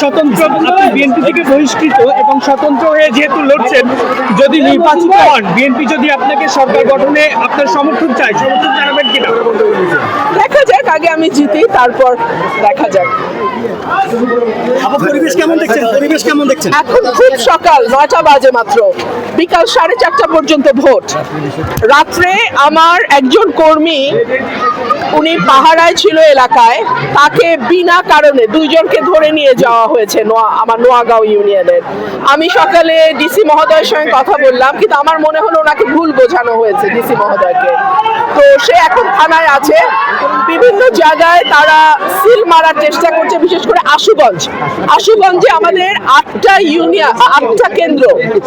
স্বতন্ত্র আপনি বিএনপি থেকে বহিষ্কৃত এবং স্বতন্ত্র হয়ে যেহেতু লড়ছেন, যদি নির্বাচিত হন, বিএনপি যদি আপনাকে সরকার গঠনে আপনার সমর্থন চায়, সমর্থন জানাবেন কিনা? আমি জিতি তারপর দেখা যাক। পরিবেশ কেমন দেখছেন? পরিবেশ কেমন দেখছেন? এখন খুব সকাল নয়টা বাজে মাত্র। বিকাল সাড়ে চারটা পর্যন্ত ভোট। রাত্রে আমার একজন কর্মী উনি পাহারায় ছিল এলাকায়। তাকে বিনা কারণে দুইজনকে ধরে নিয়ে যাওয়া হয়েছে আমার নোয়াগাঁও ইউনিয়নের। আমি সকালে ডিসি মহোদয়ের সঙ্গে কথা বললাম কিন্তু আমার মনে হলো ওনাকে ভুল বোঝানো হয়েছে ডিসি মহোদয়কে। তো সে এখন থানায় আছে। বিভিন্ন জায়গায় তারা সিল মারার চেষ্টা করছে বিশেষ করে আশুগঞ্জ। আশুগঞ্জে আমাদের আটটা ইউনিয়ন আটটা কেন্দ্র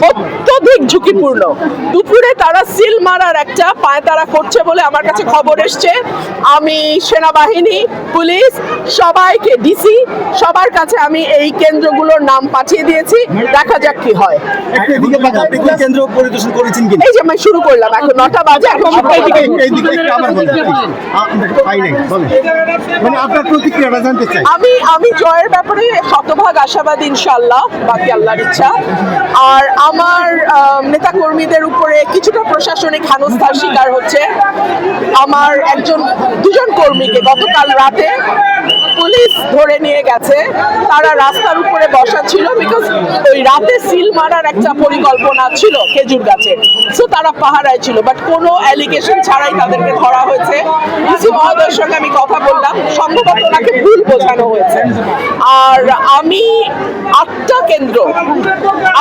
অত্যধিক ঝুঁকিপূর্ণ। দুপুরে তারা সিল মারার একটা পায়তারা করছে বলে আমার কাছে খবর এসছে। আমি সেনাবাহিনী পুলিশ সবাইকে ডিসি সবার কাছে আমি এই কেন্দ্রগুলোর নাম পাঠিয়ে দিয়েছি। দেখা যাক কি হয়। এই যে আমি শুরু করলাম এখন নটা বাজে এখন মানে আপনার প্রতিক্রিয়াটা জানতে চাই। আমি আমি জয়ের ব্যাপারে শতভাগ আশাবাদী ইনশাল্লাহ বাকি আল্লাহর ইচ্ছা। আর আমার নেতা কর্মীদের উপরে কিছুটা প্রশাসনিক হেনস্থার শিকার হচ্ছে। আমার একজন, দুজন কর্মীকে গতকাল রাতে পুলিশ ধরে নিয়ে গেছে। তারা রাস্তার উপরে বসা ছিল বিকজ ওই রাতে সিল মারার একটা পরিকল্পনা ছিল খেজুর গাছে। সো তারা পাহারায় ছিল। বাট কোনো অ্যালিগেশন ছাড়াই তাদেরকে ধরা হয়েছে। কিছু মহোদয়ের সঙ্গে আমি কথা বললাম, সম্ভবত ওনাকে ভুল বোঝানো হয়েছে। আর আমি আটটা কেন্দ্র,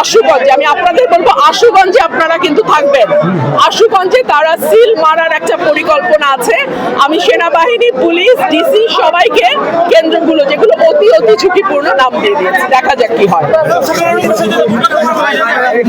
আশুগঞ্জে, আমি আপনাদের বলব আশুগঞ্জে আপনারা কিন্তু থাকবেন। আশুগঞ্জে তারা সিল মারার একটা পরিকল্পনা আছে। আমি সেনাবাহিনী, পুলিশ, ডিসি সবাইকে কেন্দ্রগুলো যেগুলো অতি অতি ঝুঁকিপূর্ণ নাম দিয়ে দিয়েছে। দেখা যাক কি হয়।